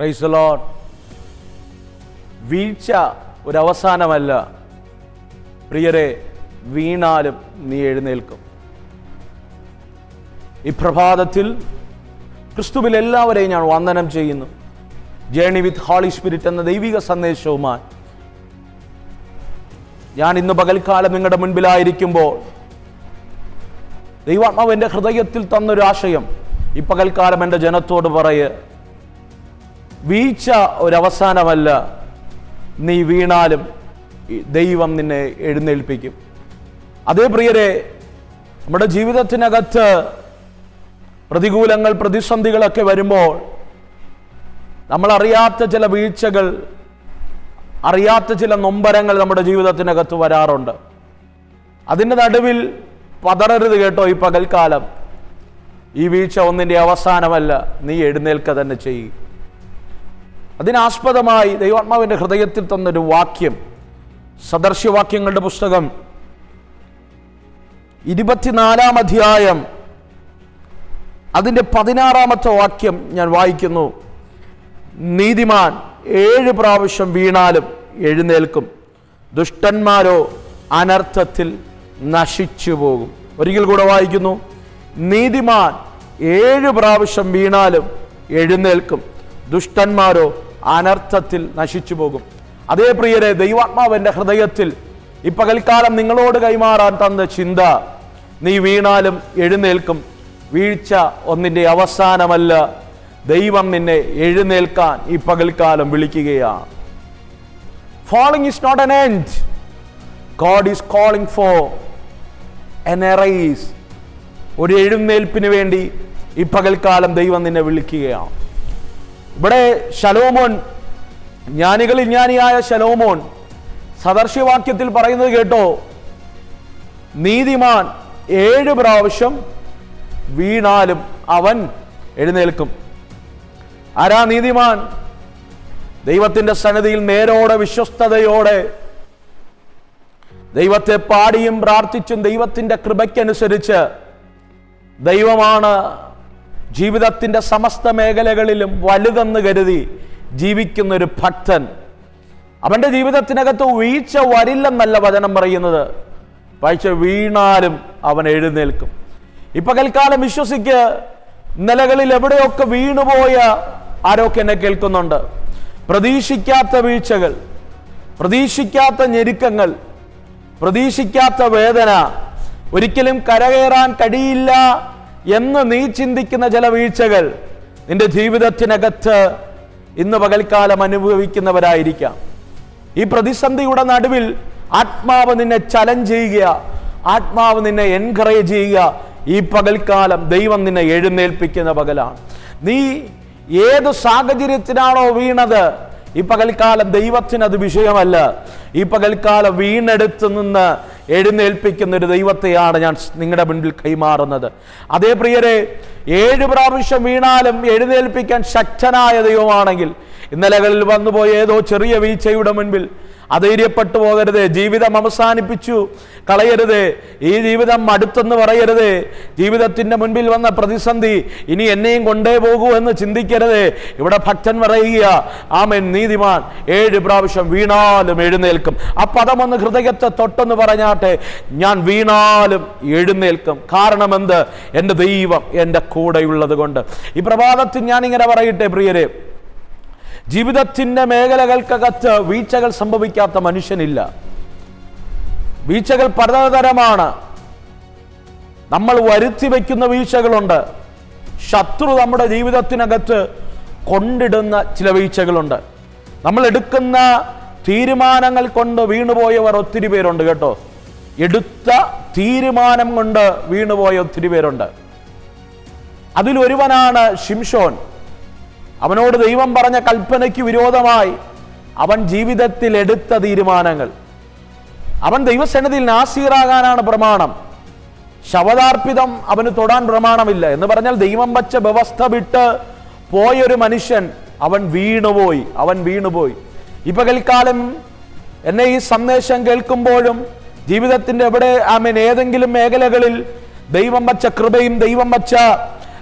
Price loan വീഴ്ച ഒരവസാനമല്ല. പ്രിയരെ വീണാലും നീ എഴുന്നേൽക്കും. ഈ പ്രഭാതത്തിൽ ക്രിസ്തുവിൽ എല്ലാവരെയും ഞാൻ വന്ദനം ചെയ്യുന്നു. ജേണി വിത്ത് ഹോളി സ്പിരിറ്റ് എന്ന ദൈവിക സന്ദേശവുമായി. ഞാൻ ഇന്ന് പകൽക്കാലം നിങ്ങളുടെ മുൻപിലായിരിക്കുമ്പോൾ ദൈവാത്മാവ് എന്റെ ഹൃദയത്തിൽ തന്നൊരു ആശയം ഈ പകൽക്കാലം എന്റെ ജനത്തോട് പറയ്. വീഴ്ച ഒരവസാനമല്ല. നീ വീണാലും ദൈവം നിന്നെ എഴുന്നേൽപ്പിക്കും. അതേ പ്രിയരെ നമ്മുടെ ജീവിതത്തിനകത്ത് പ്രതികൂലങ്ങൾ പ്രതിസന്ധികളൊക്കെ വരുമ്പോൾ നമ്മളറിയാത്ത ചില വീഴ്ചകൾ അറിയാത്ത ചില നൊമ്പരങ്ങൾ നമ്മുടെ ജീവിതത്തിനകത്ത് വരാറുണ്ട്. അതിന്റെ നടുവിൽ പതറരുത് കേട്ടോ ഈ പകൽക്കാലം. ഈ വീഴ്ച ഒന്നിന്റെ അവസാനമല്ല. നീ എഴുന്നേൽക്ക തന്നെ ചെയ്യും. അതിനാസ്പദമായി ദൈവാത്മാവിന്റെ ഹൃദയത്തിൽ തന്നൊരു വാക്യം സദർശ്യവാക്യങ്ങളുടെ പുസ്തകം. ഇരുപത്തിനാലാം അധ്യായം. അതിന്റെ പതിനാറാമത്തെ വാക്യം ഞാൻ വായിക്കുന്നു. നീതിമാൻ ഏഴ് പ്രാവശ്യം വീണാലും എഴുന്നേൽക്കും. ദുഷ്ടന്മാരോ അനർത്ഥത്തിൽ നശിച്ചു പോകും. ഒരിക്കൽ കൂടെ വായിക്കുന്നു. നീതിമാൻ ഏഴ് പ്രാവശ്യം വീണാലും എഴുന്നേൽക്കും. ദുഷ്ടന്മാരോ അനർത്ഥത്തിൽ നശിച്ചു പോകും. അതേ പ്രിയരെ ദൈവാത്മാവെന്റെ ഹൃദയത്തിൽ ഈ പകൽക്കാലം നിങ്ങളോട് കൈമാറാൻ തന്ന ചിന്ത നീ വീണാലും എഴുന്നേൽക്കും. വീഴ്ച ഒന്നിന്റെ അവസാനമല്ല. ദൈവം നിന്നെ എഴുന്നേൽക്കാൻ ഈ പകൽക്കാലം വിളിക്കുകയാണ്. Falling is not an end God is calling for an arise ഒരു എഴുന്നേൽപ്പിന് വേണ്ടി ഈ പകൽക്കാലം ദൈവം നിന്നെ വിളിക്കുകയാണ്. ഇവിടെ ശലോമോൻ ജ്ഞാനികളിൽ ജ്ഞാനിയായ ശലോമോൻ സദർശ്യവാക്യത്തിൽ പറയുന്നത് കേട്ടോ നീതിമാൻ ഏഴ് പ്രാവശ്യം വീണാലും അവൻ എഴുന്നേൽക്കും. ആരാ നീതിമാൻ? ദൈവത്തിന്റെ സന്നിധിയിൽ നേരോടെ വിശ്വസ്തതയോടെ ദൈവത്തെ പാടിയും പ്രാർത്ഥിച്ചും ദൈവത്തിന്റെ കൃപയ്ക്കനുസരിച്ച് ദൈവമാണ് ജീവിതത്തിന്റെ സമസ്ത മേഖലകളിലും വലുതെന്ന് കരുതി ജീവിക്കുന്ന ഒരു ഭക്തൻ. അവന്റെ ജീവിതത്തിനകത്ത് വീഴ്ച വരില്ലെന്നല്ല വചനം പറയുന്നത്. വായിച്ച വീണാലും അവൻ എഴുന്നേൽക്കും. ഈ പകൽക്കാലം വിശ്വസിക്ക് നിലകളിൽ എവിടെയൊക്കെ വീണുപോയ ആരൊക്കെ എന്നെ കേൾക്കുന്നുണ്ട്. പ്രതീക്ഷിക്കാത്ത വീഴ്ചകൾ പ്രതീക്ഷിക്കാത്ത ഞെരുക്കങ്ങൾ പ്രതീക്ഷിക്കാത്ത വേദന. ഒരിക്കലും കരകയറാൻ കഴിയില്ല എന്ന് നീ ചിന്തിക്കുന്ന ചില വീഴ്ചകൾ നിന്റെ ജീവിതത്തിനകത്ത് ഇന്ന് പകൽക്കാലം അനുഭവിക്കുന്നവരായിരിക്കാം. ഈ പ്രതിസന്ധിയുടെ നടുവിൽ ആത്മാവ് നിന്നെ ചലഞ്ച് ചെയ്യുക ആത്മാവ് നിന്നെ എൻകറേജ് ചെയ്യുക. ഈ പകൽക്കാലം ദൈവം നിന്നെ എഴുന്നേൽപ്പിക്കുന്ന പകലാണ്. നീ ഏത് സാഹചര്യത്തിനാണോ വീണത് ഈ പകൽക്കാലം ദൈവത്തിന് അത് വിഷയമല്ല. ഈ പകൽക്കാലം വീണെടുത്ത് നിന്ന് എഴുന്നേൽപ്പിക്കുന്ന ഒരു ദൈവത്തെയാണ് ഞാൻ നിങ്ങളുടെ മുൻപിൽ കൈമാറുന്നത്. അതേ പ്രിയരെ ഏഴ് പ്രാവശ്യം വീണാലും എഴുന്നേൽപ്പിക്കാൻ ശക്തനായ ദൈവമാണെങ്കിൽ ഇന്നലകളിൽ വന്നുപോയ ഏതോ ചെറിയ വീഴ്ചയുടെ മുൻപിൽ അധൈര്യപ്പെട്ടു പോകരുത്. ജീവിതം അവസാനിപ്പിച്ചു കളയരുത്. ഈ ജീവിതം അടുത്തെന്ന് പറയരുത്. ജീവിതത്തിന്റെ മുൻപിൽ വന്ന പ്രതിസന്ധി ഇനി എന്നെയും കൊണ്ടേ പോകൂ എന്ന് ചിന്തിക്കരുത്. ഇവിടെ ഭക്തൻ പറയുക ആമൻ നീതിമാൻ ഏഴ് പ്രാവശ്യം വീണാലും എഴുന്നേൽക്കും. ആ പദമൊന്ന് ഹൃദയത്തെ തൊട്ടെന്ന് പറഞ്ഞാട്ടെ ഞാൻ വീണാലും എഴുന്നേൽക്കും. കാരണം എന്ത്? എന്റെ ദൈവം എന്റെ കൂടെയുള്ളത് കൊണ്ട് ഈ പ്രഭാതത്തിൽ ഞാനിങ്ങനെ പറയട്ടെ പ്രിയരെ. ജീവിതത്തിന്റെ മേഖലകൾക്കകത്ത് വീഴ്ചകൾ സംഭവിക്കാത്ത മനുഷ്യനില്ല. വീഴ്ചകൾ പലതരമാണ് നമ്മൾ വരുത്തി വയ്ക്കുന്ന വീഴ്ചകളുണ്ട്. ശത്രു നമ്മുടെ ജീവിതത്തിനകത്ത് കൊണ്ടിടുന്ന ചില വീഴ്ചകളുണ്ട്. നമ്മൾ എടുക്കുന്ന തീരുമാനങ്ങൾ കൊണ്ട് വീണുപോയവർ ഒത്തിരി പേരുണ്ട് കേട്ടോ. എടുത്ത തീരുമാനം കൊണ്ട് വീണുപോയ ഒത്തിരി പേരുണ്ട്. അതിലൊരുവനാണ് ഷിംഷോൻ അവനോട് ദൈവം പറഞ്ഞ കൽപ്പനയ്ക്ക് വിരോധമായി അവൻ ജീവിതത്തിൽ എടുത്ത തീരുമാനങ്ങൾ. അവൻ ദൈവസന്നിധിയിൽ നാസീറാകാനാണ് പ്രമാണം. ശവദാർപ്പിതം അവന് തൊടാൻ പ്രമാണമില്ല. എന്ന് പറഞ്ഞാൽ ദൈവം വച്ച വ്യവസ്ഥ വിട്ട് പോയൊരു മനുഷ്യൻ അവൻ വീണുപോയി. അവൻ വീണുപോയി. ഇപ്പൊ കൽക്കാലം എന്നെ ഈ സന്ദേശം കേൾക്കുമ്പോഴും ജീവിതത്തിന്റെ എവിടെ ആമേൻ ഏതെങ്കിലും മേഖലകളിൽ ദൈവം വച്ച കൃപയും ദൈവം വച്ച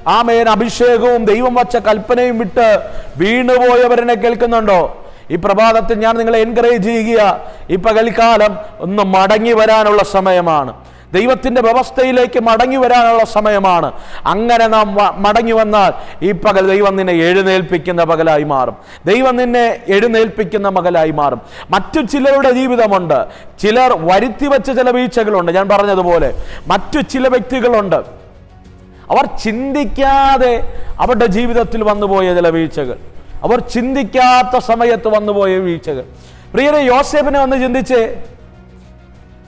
ആമേൻ. അഭിഷേകവും ദൈവം വച്ച കൽപ്പനയും വിട്ട് വീണുപോയവരനെ കേൾക്കുന്നുണ്ടോ? ഈ പ്രഭാതത്തിൽ ഞാൻ നിങ്ങളെ എൻകറേജ് ചെയ്യുക. ഈ പകൽക്കാലം ഒന്ന് മടങ്ങി വരാനുള്ള സമയമാണ്. ദൈവത്തിന്റെ വ്യവസ്ഥയിലേക്ക് മടങ്ങി വരാനുള്ള സമയമാണ്. അങ്ങനെ നാം മടങ്ങി വന്നാൽ ഈ പകൽ ദൈവം നിന്നെ എഴുന്നേൽപ്പിക്കുന്ന പകലായി മാറും. ദൈവം നിന്നെ എഴുന്നേൽപ്പിക്കുന്ന മകലായി മാറും. മറ്റു ചിലരുടെ ജീവിതമുണ്ട്. ചിലർ വരുത്തി വെച്ച ചില വീഴ്ചകളുണ്ട്. ഞാൻ പറഞ്ഞതുപോലെ മറ്റു ചില വ്യക്തികളുണ്ട്. അവർ ചിന്തിക്കാതെ അവരുടെ ജീവിതത്തിൽ വന്നുപോയ ചില വീഴ്ചകൾ. അവർ ചിന്തിക്കാത്ത സമയത്ത് വന്നുപോയ വീഴ്ചകൾ. പ്രിയരെ യോസേഫിനെ വന്ന് ചിന്തിച്ച്.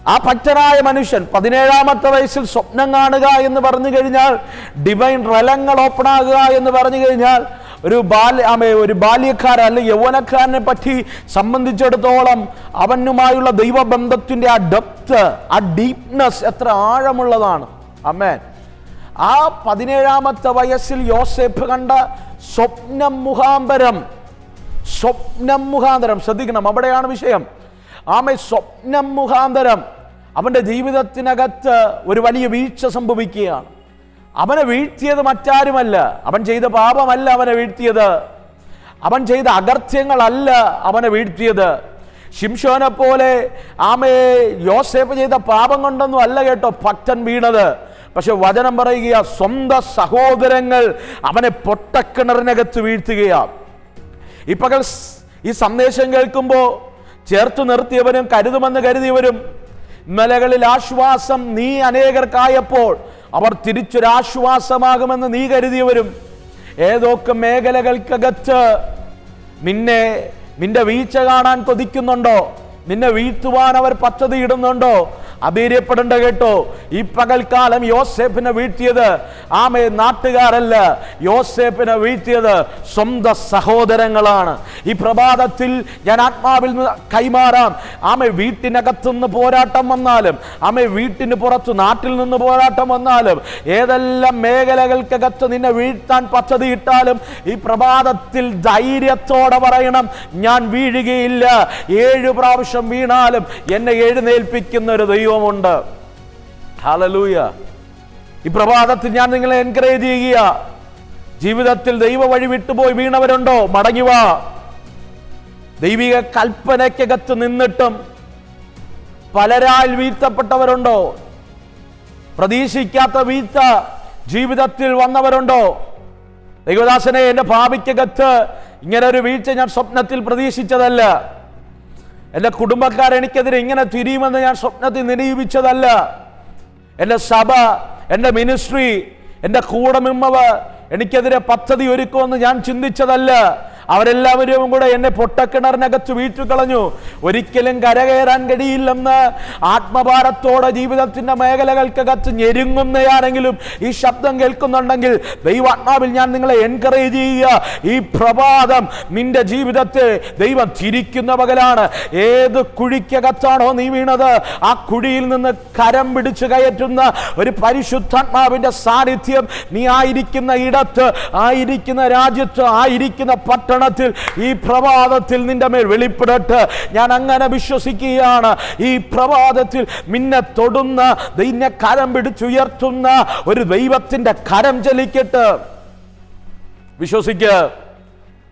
ആ ഭക്തനായ മനുഷ്യൻ പതിനേഴാമത്തെ വയസ്സിൽ സ്വപ്നം കാണുക എന്ന് പറഞ്ഞു കഴിഞ്ഞാൽ ഡിവൈൻ റലങ്ങൾ ഓപ്പൺ ആകുക എന്ന് പറഞ്ഞു കഴിഞ്ഞാൽ ഒരു ബാല ഒരു ബാല്യക്കാരൻ അല്ലെങ്കിൽ യൗവനക്കാരനെ പറ്റി സംബന്ധിച്ചിടത്തോളം അവനുമായുള്ള ദൈവബന്ധത്തിന്റെ ആ ഡെപ്ത് ആ ഡീപ്നെസ് എത്ര ആഴമുള്ളതാണ്. അമ്മേൻ ആ പതിനേഴാമത്തെ വയസ്സിൽ യോസേഫ് കണ്ട സ്വപ്നം മുഖാന്തരം സ്വപ്നം മുഖാന്തരം ശ്രദ്ധിക്കണം അവിടെയാണ് വിഷയം. ആമേ സ്വപ്നം മുഖാന്തരം. അവന്റെ ജീവിതത്തിനകത്ത് ഒരു വലിയ വീഴ്ച സംഭവിക്കുകയാണ്. അവനെ വീഴ്ത്തിയത് മറ്റാരുമല്ല. അവൻ ചെയ്ത പാപമല്ല അവനെ വീഴ്ത്തിയത്. അവൻ ചെയ്ത അകർത്യങ്ങളല്ല അവനെ വീഴ്ത്തിയത്. ശിംഷോനെ പോലെ ആമേ യോസേഫ് ചെയ്ത പാപം കൊണ്ടൊന്നും അല്ല കേട്ടോ ഭക്തൻ വീണത്. പക്ഷെ വചനം പറയുക സ്വന്തം സഹോദരങ്ങൾ അവനെ പൊട്ടക്കിണറിനകത്ത് വീഴ്ത്തുകയാണ് ഈ പകൽ ഈ സന്ദേശം കേൾക്കുമ്പോൾ ചേർത്ത് നിർത്തിയവരും കരുതുമെന്ന് കരുതിയവരും ഇന്നലകളിൽ ആശ്വാസം നീ അനേകർക്കായപ്പോൾ അവർ തിരിച്ചൊരാശ്വാസമാകുമെന്ന് നീ കരുതിയവരും. ഏതൊക്കെ മേഖലകൾക്കകത്ത് നിന്നെ നിന്റെ വീഴ്ച കാണാൻ കൊതിക്കുന്നുണ്ടോ? നിന്നെ വീഴ്ത്തുവാൻ അവർ പദ്ധതി ഇടുന്നുണ്ടോ അധൈര്യപ്പെടേണ്ട കേട്ടോ. ഈ പകൽക്കാലം യോസേഫിനെ വീഴ്ത്തിയത് ആമേ നാട്ടുകാരല്ല. യോസേഫിനെ വീഴ്ത്തിയത് സ്വന്തം സഹോദരങ്ങളാണ്. ഈ പ്രഭാതത്തിൽ ഞാൻ ആത്മാവിൽ നിന്ന് കൈമാറാം. ആമെ വീട്ടിനകത്തുനിന്ന് പോരാട്ടം വന്നാലും ആമെ വീട്ടിന് പുറത്ത് നാട്ടിൽ നിന്ന് പോരാട്ടം വന്നാലും ഏതെല്ലാം മേഖലകൾക്കകത്ത് നിന്നെ വീഴ്ത്താൻ പദ്ധതി ഇട്ടാലും ഈ പ്രഭാതത്തിൽ ധൈര്യത്തോടെ പറയണം ഞാൻ വീഴുകയില്ല. ഏഴ് പ്രാവശ്യം വീണാലും എന്നെ എഴുന്നേൽപ്പിക്കുന്ന ഒരു ദൈവമുണ്ട്. ഹാലലൂയ ഈ പ്രഭാതത്തിൽ ഞാൻ നിങ്ങളെ എൻകറേജ് ചെയ്യുക. ജീവിതത്തിൽ ദൈവ വഴി വിട്ടുപോയി വീണവരുണ്ടോ? മടങ്ങി വാ. ദൈവിക കൽപ്പനയ്ക്കകത്ത് നിന്നിട്ടും പലരാൽ വീഴ്ത്തപ്പെട്ടവരുണ്ടോ? പ്രതീക്ഷിക്കാത്ത വീഴ്ച ജീവിതത്തിൽ വന്നവരുണ്ടോ? ദൈവദാസനെ എന്റെ ഭാവിക്കകത്ത് ഇങ്ങനെ ഒരു വീഴ്ച ഞാൻ സ്വപ്നത്തിൽ പ്രതീക്ഷിച്ചതല്ല. എന്റെ കുടുംബക്കാർ എനിക്കെതിരെ ഇങ്ങനെ തിരിയുമെന്ന് ഞാൻ സ്വപ്നത്തിൽ നിരൂപിച്ചതല്ല. എന്റെ സഭ എന്റെ മിനിസ്ട്രി എന്റെ കൂടെ നിന്നവർ എനിക്കെതിരെ പദ്ധതി ഒരുക്കുമെന്ന് ഞാൻ ചിന്തിച്ചതല്ല. അവരെല്ലാവരും കൂടെ എന്നെ പൊട്ടക്കിണറിനകത്ത് വീഴ്ത്തിക്കളഞ്ഞു ഒരിക്കലും കരകയറാൻ കഴിയില്ലെന്ന് ആത്മഭാരത്തോടെ ജീവിതത്തിന്റെ മേഖലകൾക്കകത്ത് ഞെരുങ്ങുന്നയാണെങ്കിലും ഈ ശബ്ദം കേൾക്കുന്നുണ്ടെങ്കിൽ ദൈവാത്മാവിൽ ഞാൻ നിങ്ങളെ എൻകറേജ് ചെയ്യുക. ഈ പ്രഭാതം നിന്റെ ജീവിതത്തെ ദൈവം തിരിക്കുന്ന പകലാണ്. ഏത് കുഴിക്കകത്താണോ നീ വീണത്? ആ കുഴിയിൽ നിന്ന് കരം പിടിച്ചു കയറ്റുന്ന ഒരു പരിശുദ്ധാത്മാവിന്റെ സാന്നിധ്യം നീ ആയിരിക്കുന്ന ഇടത്ത് ആയിരിക്കുന്ന രാജ്യത്ത് ആയിരിക്കുന്ന പട്ടണത്തിൽ ഈ പ്രഭാതത്തിൽ നിന്റെ മേൽ വെളിപ്പെടട്ടെ. ഞാൻ അങ്ങനെ വിശ്വസിക്കുകയാണ്. ഈ പ്രഭാതത്തിൽ മിന്നെ തൊടുന്ന നിന്നെ കരം പിടിച്ചുയർത്തുന്ന ഒരു ദൈവത്തിന്റെ കരം ചലിക്കട്ട്. വിശ്വസിക്ക്.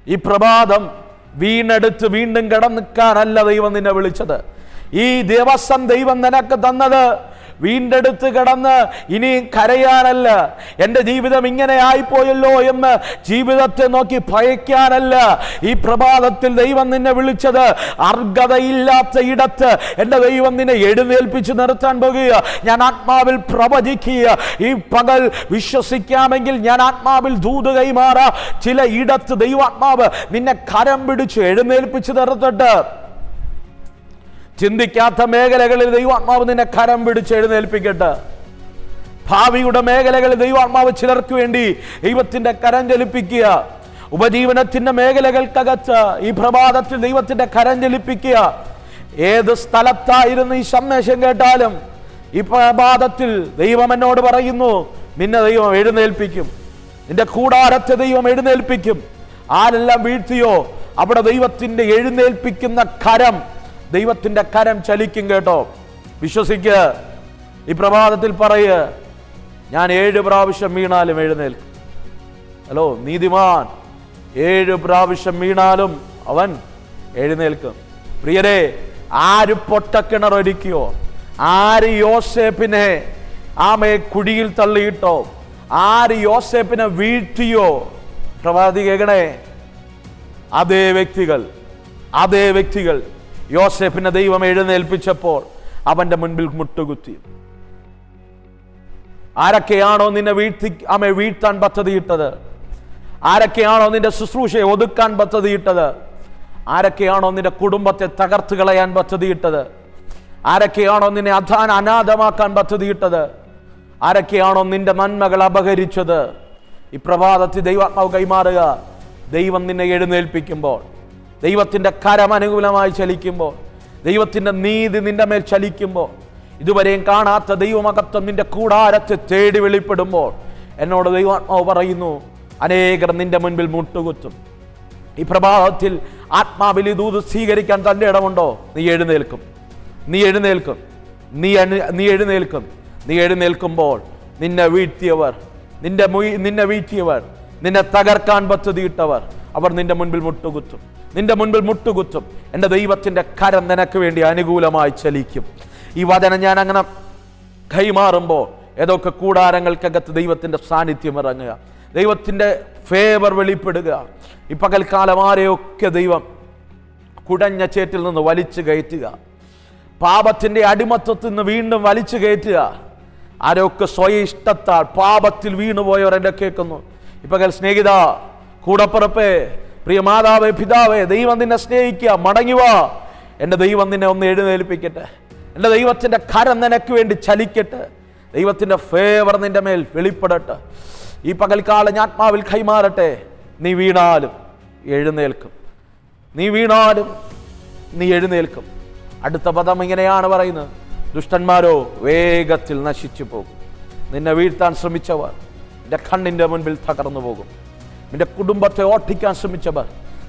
ഈ പ്രഭാതം വീണെടുത്ത് വീണ്ടും കിടന്നിക്കാനല്ല ദൈവം നിന്നെ വിളിച്ചത്. ഈ ദിവസം ദൈവം നിനക്ക് തന്നത് വീണ്ടെടുത്ത് കിടന്ന് ഇനിയും കരയാനല്ല. എന്റെ ജീവിതം ഇങ്ങനെ ആയിപ്പോയല്ലോ എന്ന് ജീവിതത്തെ നോക്കി ഭയക്കാനല്ല. ഈ പ്രഭാതത്തിൽ ദൈവം നിന്നെ വിളിച്ചത് അർഹതയില്ലാത്ത ഇടത്ത് എന്റെ ദൈവം നിന്നെ എഴുന്നേൽപ്പിച്ച് നിർത്താൻ പോകുക. ഞാൻ ആത്മാവിൽ പ്രവചിക്കുക. ഈ പകൽ വിശ്വസിക്കാമെങ്കിൽ ഞാൻ ആത്മാവിൽ ദൂത് കൈമാറ. ചില ഇടത്ത് ദൈവാത്മാവ് നിന്നെ കരം പിടിച്ച് എഴുന്നേൽപ്പിച്ച് നിർത്തട്ടെ. ചിന്തിക്കാത്ത മേഖലകളിൽ ദൈവാത്മാവ് നിന്നെ കരം പിടിച്ച് എഴുന്നേൽപ്പിക്കട്ടെ. ഭാവിയുടെ മേഖലകളിൽ ദൈവാത്മാവ് ചിലർക്ക് വേണ്ടി ദൈവത്തിന്റെ കരം ചലിപ്പിക്കുക ഉപജീവനത്തിന്റെ മേഖലകൾക്കകത്ത് ഈ പ്രഭാതത്തിൽ ദൈവത്തിന്റെ കരം ചലിപ്പിക്കുക ഏത് സ്ഥലത്തായിരുന്നു ഈ സന്ദേശം കേട്ടാലും ഈ പ്രഭാതത്തിൽ ദൈവം എന്നോട് പറയുന്നു നിന്നെ ദൈവം എഴുന്നേൽപ്പിക്കും. നിന്റെ കൂടാരത്തെ ദൈവം എഴുന്നേൽപ്പിക്കും. ആരെല്ലാം വീഴ്ത്തിയോ അവിടെ ദൈവത്തിന്റെ എഴുന്നേൽപ്പിക്കുന്ന കരം ദൈവത്തിന്റെ കരം ചലിക്കും കേട്ടോ. വിശ്വസിക്ക്. ഈ പ്രഭാതത്തിൽ പറയുക ഞാൻ ഏഴ് പ്രാവശ്യം വീണാലും എഴുന്നേൽക്കും. ഹലോ നീതിമാൻ. ഏഴ് പ്രാവശ്യം വീണാലും അവൻ എഴുന്നേൽക്കും. പ്രിയരെ ആര് പൊട്ടക്കിണർ ഒരുക്കിയോ? ആര് യോസേപ്പിനെ ആമയെ കുഴിയിൽ തള്ളിയിട്ടോ? ആര് യോസേപ്പിനെ വീഴ്ത്തിയോ? പ്രവാദി കേൾക്കണേ. അതേ വ്യക്തികൾ അതേ വ്യക്തികൾ. യോസേപ്പിനെ ദൈവം എഴുന്നേൽപ്പിച്ചപ്പോൾ അവന്റെ മുൻപിൽ മുട്ടുകുത്തി. ആരൊക്കെയാണോ നിന്നെ വീഴ്ത്തി അമ്മ വീഴ്ത്താൻ പദ്ധതിയിട്ടത്? ആരൊക്കെയാണോ നിന്റെ ശുശ്രൂഷയെ ഒതുക്കാൻ പദ്ധതിയിട്ടത്? ആരൊക്കെയാണോ നിന്റെ കുടുംബത്തെ തകർത്ത് കളയാൻ പദ്ധതിയിട്ടത്? ആരൊക്കെയാണോ നിന്നെ അധാന അനാഥമാക്കാൻ പദ്ധതിയിട്ടത്? ആരൊക്കെയാണോ നിന്റെ നന്മകൾ അപഹരിച്ചത്? ഈ പ്രഭാതത്തിൽ ദൈവാത്മാവ് കൈമാറുക. ദൈവം നിന്നെ എഴുന്നേൽപ്പിക്കുമ്പോൾ ദൈവത്തിന്റെ കരം അനുകൂലമായി ചലിക്കുമ്പോൾ ദൈവത്തിന്റെ നീതി നിന്റെ മേൽ ചലിക്കുമ്പോൾ ഇതുവരെയും കാണാത്ത ദൈവമകത്വം നിന്റെ കൂടാരത്തെ തേടി വെളിപ്പെടുമ്പോൾ എന്നോട് ദൈവാത്മാവ് പറയുന്നു അനേകർ നിന്റെ മുൻപിൽ മുട്ടുകുത്തും. ഈ പ്രഭാതത്തിൽ ആത്മാവിൽ ദൂത് സ്വീകരിക്കാൻ തന്റെ ഇടമുണ്ടോ? നീ എഴുന്നേൽക്കും. നീ എഴുന്നേൽക്കും. നീ നീ എഴുന്നേൽക്കും. നീ എഴുന്നേൽക്കുമ്പോൾ നിന്നെ വീഴ്ത്തിയവർ നിന്റെ മുയി- നിന്നെ വീഴ്ത്തിയവർ നിന്നെ തകർക്കാൻ പദ്ധതിയിട്ടവർ അവർ നിന്റെ മുൻപിൽ മുട്ടുകുത്തും. നിന്റെ മുൻപിൽ മുട്ടുകുത്തും. എന്റെ ദൈവത്തിന്റെ കരം നിനക്ക് വേണ്ടി അനുകൂലമായി ചലിക്കും. ഈ വചനം ഞാൻ അങ്ങനെ കൈമാറുമ്പോൾ ഏതൊക്കെ കൂടാരങ്ങൾക്കകത്ത് ദൈവത്തിന്റെ സാന്നിധ്യം ഇറങ്ങുക. ദൈവത്തിന്റെ ഫേവർ വെളിപ്പെടുക. ഈ പകൽക്കാലം ആരെയൊക്കെ ദൈവം കുടഞ്ഞ ചേറ്റിൽ നിന്ന് വലിച്ചു കയറ്റുക. പാപത്തിന്റെ അടിമത്വത്തിൽ നിന്ന് വീണ്ടും വലിച്ചു കയറ്റുക. ആരൊക്കെ സ്വയം ഇഷ്ടത്താൽ പാപത്തിൽ വീണുപോയവർ എന്റെ കേൾക്കുന്നു. ഇപ്പൊ സ്നേഹിത കൂടപ്പിറപ്പേ പ്രിയ മാതാവേ പിതാവേ ദൈവം നിന്നെ സ്നേഹിക്കുക മടങ്ങിവാ എന്റെ ദൈവം നിന്നെ ഒന്ന് എഴുന്നേൽപ്പിക്കട്ടെ. എന്റെ ദൈവത്തിന്റെ കരം നിനക്ക് വേണ്ടി ചലിക്കട്ടെ. ദൈവത്തിന്റെ ഫേവർ നിന്റെ മേൽ വെളിപ്പെടട്ടെ. ഈ പകൽക്കാലം ആത്മാവിൽ കൈമാറട്ടെ. നീ വീണാലും എഴുന്നേൽക്കും. നീ വീണാലും നീ എഴുന്നേൽക്കും. അടുത്ത പദം ഇങ്ങനെയാണ് പറയുന്നത്. ദുഷ്ടന്മാരോ വേഗത്തിൽ നശിച്ചു പോകും നിന്നെ വീഴ്ത്താൻ ശ്രമിച്ചവർ എന്റെ കണ്ണിന്റെ മുൻപിൽ തകർന്നു പോകും നിന്റെ കുടുംബത്തെ ഓട്ടിക്കാൻ ശ്രമിച്ചവർ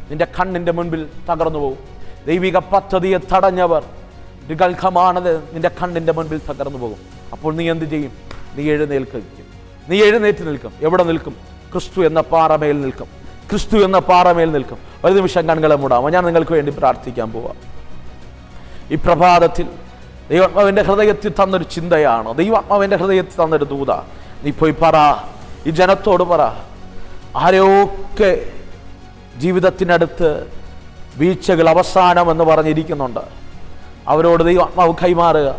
നിന്റെ കണ്ണിന്റെ മുൻപിൽ തകർന്നു പോകും ദൈവിക പദ്ധതിയെ തടഞ്ഞവർ ഗൽഖമാണത് നിന്റെ കണ്ണിന്റെ മുൻപിൽ തകർന്നു പോകും. അപ്പോൾ നീ എന്ത് ചെയ്യും? നീ എഴുന്നേൽക്കും നീ എഴുന്നേറ്റ് നിൽക്കും. എവിടെ നിൽക്കും? ക്രിസ്തു എന്ന പാറമേൽ നിൽക്കും. ക്രിസ്തു എന്ന പാറമേൽ നിൽക്കും. ഒരു നിമിഷം കണ്ണുകളെ മൂടാമോ? ഞാൻ നിങ്ങൾക്ക് വേണ്ടി പ്രാർത്ഥിക്കാൻ പോവാം. ഈ പ്രഭാതത്തിൽ ദൈവാത്മാവിന്റെ ഹൃദയത്തിൽ തന്നൊരു ചിന്തയാണ്. ദൈവാത്മാവിന്റെ ഹൃദയത്തിൽ തന്നൊരു ദൂത. നീ പോയി പറ. ഈ ജനത്തോട് പറ. ആരെയൊക്കെ ജീവിതത്തിനടുത്ത് വീഴ്ചകൾ അവസാനം എന്ന് പറഞ്ഞിരിക്കുന്നുണ്ട് അവരോട് ദൈവാത്മാവ് കൈമാറുക.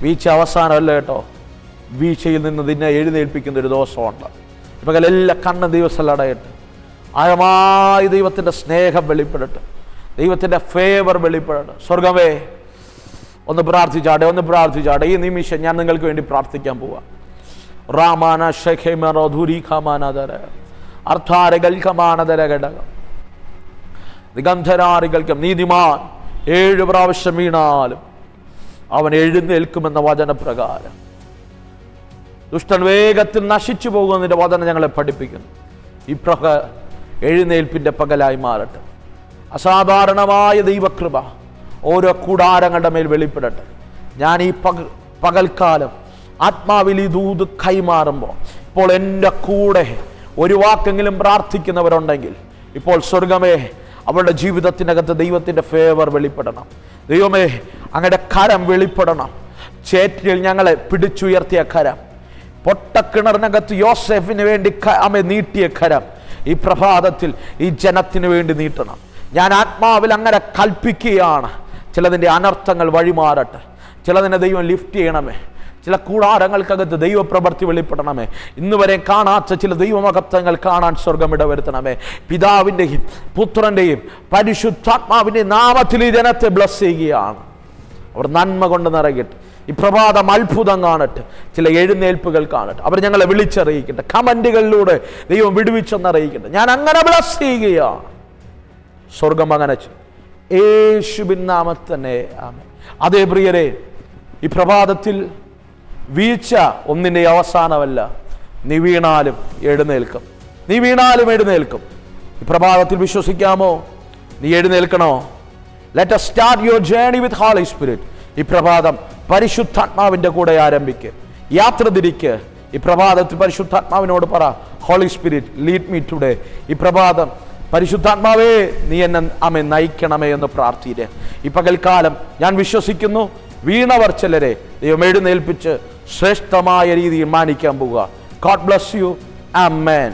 വീഴ്ച അവസാനമല്ല കേട്ടോ. വീഴ്ചയിൽ നിന്ന് നിന്നെ എഴുന്നേൽപ്പിക്കുന്ന ഒരു ദോഷമുണ്ട് ഇപ്പം എല്ലാ കണ്ണ ദിവസം അടയട്ടെ. ആഴമായ ദൈവത്തിന്റെ സ്നേഹം വെളിപ്പെടട്ടെ. ദൈവത്തിന്റെ ഫേവർ വെളിപ്പെടട്ടെ. സ്വർഗമേ ഒന്ന് പ്രാർത്ഥിച്ചാട്ടെ ഒന്ന് പ്രാർത്ഥിച്ചാട്ടെ. ഈ നിമിഷം ഞാൻ നിങ്ങൾക്ക് വേണ്ടി പ്രാർത്ഥിക്കാൻ പോവാം. റാമാന ഷെഖേമറോധുരീഖമാനതര അർത്ഥാരകൽക്കമാനതര ഘടകം ദിഗന്ധരാറികൾക്കും നീതിമാൻ ഏഴ് പ്രാവശ്യം വീണാലും അവൻ എഴുന്നേൽക്കുമെന്ന വചനപ്രകാരം. ദുഷ്ടൻ വേഗത്തിൽ നശിച്ചു പോകുന്നതിന്റെ വചനം ഞങ്ങളെ പഠിപ്പിക്കുന്നു. ഈ പ്രഹ എഴുന്നേൽപ്പിന്റെ പകലായി മാറട്ടെ. അസാധാരണമായ ദൈവകൃപ ഓരോ കൂടാരങ്ങളുടെ മേൽ വെളിപ്പെടട്ടെ. ഞാൻ ഈ പക പകൽക്കാലം ആത്മാവിൽ ഈ ദൂത് കൈമാറുമ്പോൾ ഇപ്പോൾ എന്റെ കൂടെ ഒരു വാക്കെങ്കിലും പ്രാർത്ഥിക്കുന്നവരുണ്ടെങ്കിൽ ഇപ്പോൾ സ്വർഗമേ അവരുടെ ജീവിതത്തിനകത്ത് ദൈവത്തിന്റെ ഫേവർ വെളിപ്പെടണം. ദൈവമേ അങ്ങയുടെ കരം വെളിപ്പെടണം. ചേറ്റിൽ ഞങ്ങളെ പിടിച്ചുയർത്തിയ കരം. പൊട്ടക്കിണറിനകത്ത് യോസെഫിന് വേണ്ടി അമ്മ നീട്ടിയ കരം. ഈ പ്രഭാതത്തിൽ ഈ ജനത്തിന് വേണ്ടി നീട്ടണം. ഞാൻ ആത്മാവിൽ അങ്ങനെ കൽപ്പിക്കുകയാണ്. ചിലതിന്റെ അനർത്ഥങ്ങൾ വഴിമാറട്ടെ. ചിലതിനെ ദൈവം ലിഫ്റ്റ് ചെയ്യണമേ. ചില കൂടാരങ്ങൾക്കകത്ത് ദൈവപ്രവർത്തി വെളിപ്പെടണമേ. ഇന്ന് വരെ കാണാത്ത ചില ദൈവമഹത്വങ്ങൾ കാണാൻ സ്വർഗമിട വരുത്തണമേ പിതാവിന്റെയും പുത്രന്റെയും പരിശുദ്ധാത്മാവിന്റെ നാമത്തിൽ ഈ ജനത്തെ ബ്ലസ് ചെയ്യുകയാണ്. അവർ നന്മ കൊണ്ട് നിറയട്ടെ. ഈ പ്രഭാതം അത്ഭുതം കാണട്ടെ. ചില എഴുന്നേൽപ്പുകൾ കാണട്ടെ. അവർ ഞങ്ങളെ വിളിച്ചറിയിക്കട്ടെ. കമന്റുകളിലൂടെ ദൈവം വിടുവിച്ചെന്നറിയിക്കട്ടെ ഞാൻ അങ്ങനെ ബ്ലസ് ചെയ്യുകയാണ്. സ്വർഗം അങ്ങനെ യേശുബിൻ നാമത്തന്നെ. ആമേ അതേ പ്രിയരെ ഈ പ്രഭാതത്തിൽ വീഴ്ച ഒന്നിന്റെ അവസാനമല്ല. നീ വീണാലും എഴുന്നേൽക്കും. നീ വീണാലും എഴുന്നേൽക്കും. ഈ പ്രഭാതത്തിൽ വിശ്വസിക്കാമോ? നീ എഴുന്നേൽക്കണോ? Let's start your journey with Holy Spirit ഈ പ്രഭാതം പരിശുദ്ധാത്മാവിന്റെ കൂടെ ആരംഭിക്ക്. യാത്ര തിരിക്ക്. ഈ പ്രഭാതത്തിൽ പരിശുദ്ധാത്മാവിനോട് പറ Holy Spirit lead me today ഈ പ്രഭാതം പരിശുദ്ധാത്മാവേ നീ എന്നെ അമ്മ നയിക്കണമേ എന്ന് പ്രാർത്ഥിരെ ഈ പകൽക്കാലം ഞാൻ വിശ്വസിക്കുന്നു. വീണവർ ചിലരെ ദൈവം എഴുന്നേൽപ്പിച്ച് ശ്രേഷ്ഠമായ രീതിയിൽ മാനിക്കാൻ പോവുക. God bless you amen